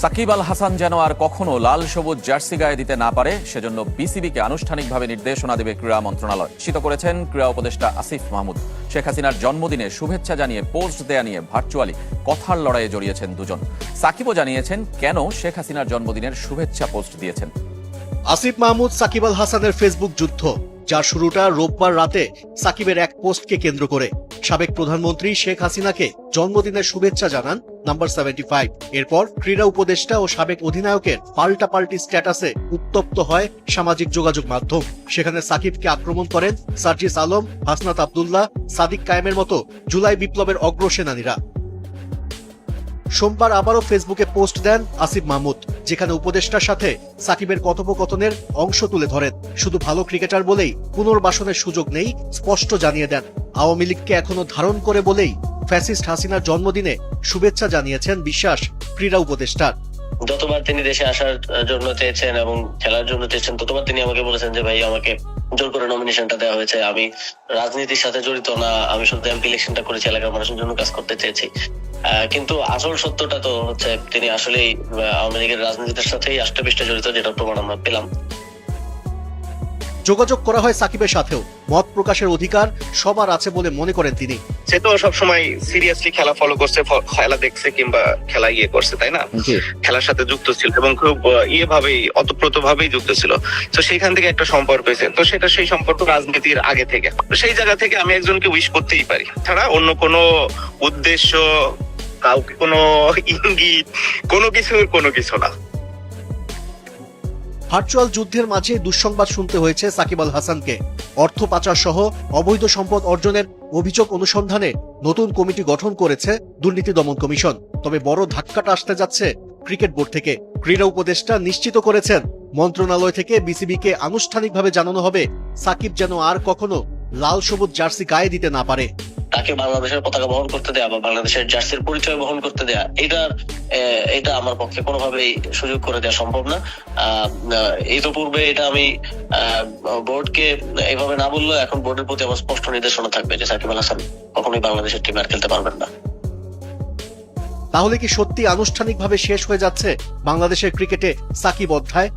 সাকিব আল হাসান যেন আর কখনো লাল সবুজ জার্সি গায়ে দিতে না পারে, সেজন্য বিসিবিকে আনুষ্ঠানিকভাবে নির্দেশনা দেবে ক্রীড়া মন্ত্রণালয়। শীত করেছেন ক্রীড়া উপদেষ্টা আসিফ মাহমুদ। শেখ হাসিনার জন্মদিনে শুভেচ্ছা জানিয়ে পোস্ট দেয়া নিয়ে ভার্চুয়ালি কথার লড়াইয়ে জড়িয়েছেন দুজন। সাকিবও জানিয়েছেন কেন শেখ হাসিনার জন্মদিনের শুভেচ্ছা পোস্ট দিয়েছেন। আসিফ মাহমুদ, সাকিব আল হাসানের ফেসবুক যুদ্ধ, যার শুরুটা রোববার রাতে সাকিবের এক পোস্টকে কেন্দ্র করে। সাবেক প্রধানমন্ত্রী শেখ হাসিনাকে জন্মদিনের শুভেচ্ছা জানান নাম্বার সেভেন্টি ফাইভ। এরপর ক্রীড়া উপদেষ্টা ও সাবেক অধিনায়কের পাল্টা পাল্টি স্ট্যাটাসে উত্তপ্ত হয় সামাজিক যোগাযোগ মাধ্যম। সেখানে সাকিবকে আক্রমণ করেন সার্জিস আলম, হাসনাত আবদুল্লাহ, সাদিক কায়েমের মতো জুলাই বিপ্লবের অগ্রসেনানীরা। সোমবার আবারও ফেসবুকে পোস্ট দেন আসিফ মাহমুদ, যেখানে উপদেষ্টার সাথে সাকিবের কথোপকথনের অংশ তুলে ধরেন। শুধু ভালো ক্রিকেটার বলেই পুনর্বাসনের সুযোগ নেই, স্পষ্ট জানিয়ে দেন। আওয়ামী লীগকে এখনও ধারণ করে বলেই ফ্যাসিস্ট হাসিনার জন্মদিনে শুভেচ্ছা জানিয়েছেন বিশ্বাস, ক্রীড়া উপদেষ্টার যতবার তিনি দেশে আসার জন্য চেয়েছেন এবং খেলার জন্য চেয়েছেন, ততবার তিনি আমাকে বলেছেন যে, ভাই, আমাকে জোর করে নমিনেশনটা দেওয়া হয়েছে। আমি রাজনীতির সাথে জড়িত না। আমি শুধু এমপি ইলেকশনটা করেছি, এলাকার মানুষের জন্য কাজ করতে চেয়েছি। কিন্তু আসল সত্যটা তো হচ্ছে, তিনি আসলেই আওয়ামী লীগের রাজনীতির সাথেই আষ্টপৃষ্টে জড়িত যেটা প্রমাণ আমরা পেলাম। যোগাযোগ করা হয় সাকিবের সাথেও। মত প্রকাশের অধিকার সবার আছে বলে মনে করেন তিনি। সে তো সবসময় সিরিয়াসলি খেলা ফলো করছে খেলা দেখছে কিংবা খেলা ইয়ে করছে তাই না? খেলার সাথে যুক্ত ছিল এবং খুব ইয়ে ভাবেই অতপ্রত ভাবেই যুক্ত ছিল। তো সেখান থেকে একটা সম্পর্ক হয়েছে। তো সেটা সেই সম্পর্ক রাজনীতির আগে থেকে। তো সেই জায়গা থেকে আমি একজনকে উইশ করতেই পারি। ছাড়া অন্য কোনো উদ্দেশ্য কাউকে কোনো ইঙ্গিত কোনো কিছুর কোনো কিছু না। ভার্চুয়াল যুদ্ধের মাঝে দুঃসংবাদ শুনতে হয়েছে সাকিব আল হাসানকে। অর্থ পাচার সহ অবৈধ সম্পদ অর্জনের অভিযোগ অনুসন্ধানে নতুন কমিটি গঠন করেছে দুর্নীতি দমন কমিশন। তবে বড় ধাক্কাটা আসতে যাচ্ছে ক্রিকেট বোর্ড থেকে। ক্রীড়া উপদেষ্টা নিশ্চিত করেছেন, মন্ত্রণালয় থেকে বিসিবিকে আনুষ্ঠানিকভাবে জানানো হবে সাকিব যেন আর কখনো লাল সবুজ জার্সি গায়ে দিতে না পারে। তাকে বাংলাদেশের পতাকা বহন করতে দেয়া বা বাংলাদেশের জার্সির পরিচয় বহন করতে দেয়া এটার এটা আমার পক্ষে কোনোভাবেই সুযোগ করে দেওয়া সম্ভব না। আহ, পূর্বে এটা আমি বোর্ডকে এইভাবে না বললেও এখন বোর্ডের প্রতি আমার স্পষ্ট নির্দেশনা থাকবে যে সাকিব আল হাসান কখনোই বাংলাদেশের টিমে আর খেলতে পারবেন না। তাহলে কি সত্যি আনুষ্ঠানিকভাবে শেষ হয়ে যাচ্ছে বাংলাদেশের ক্রিকেটে সাকিব অধ্যায়?